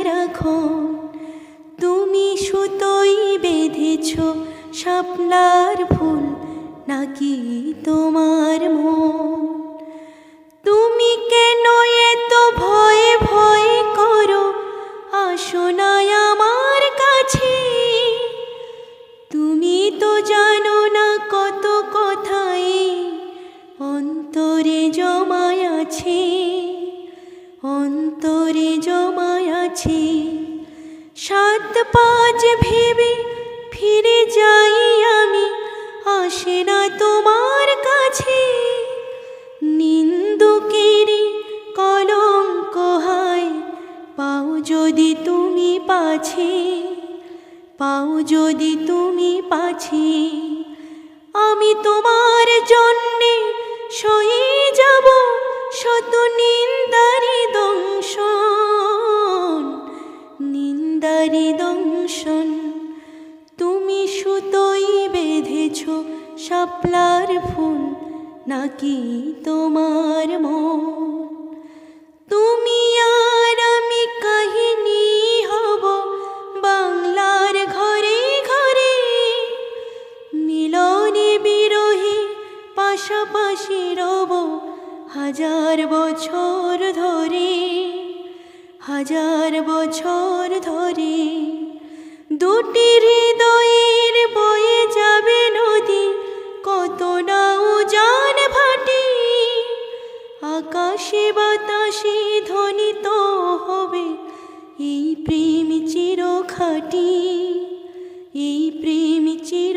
সারাক্ষণ তুমি সুতোই বেঁধেছ শাপলার ফুল, নাকি তোমার মন? তুমি কেন এত ভয়ে ভয়ে করো আসো না আমার কাছে? তুমি তো জানো না কত কথাই অন্তরে জমায় আছে। অন্তরে আছে সাত পাঁচ ভেবে ফিরে যাই আমি, আসে না তোমার কাছে। নিন্দুকেরই কলঙ্ক হয়, পাও যদি তুমি পাছে, পাও যদি তুমি পাছে। আমি তোমার জন্যে নিন্দারি দংশন। তুমি সুতোই বেঁধেছ শাপলার ফুল, নাকি তোমার মন? তুমি আর আমি কাহিনী হব বাংলার ঘরে ঘরে। মিলনে বিরোহী পাশাপাশি রব হাজার বছর ধরে। হাজার বছর ধরে দুটি হৃদয়ের বয়ে যাবে নদী, কত না উজান ভাটি। আকাশে বাতাসে ধ্বনিত হবে এই প্রেম চির খাটি এই প্রেম চির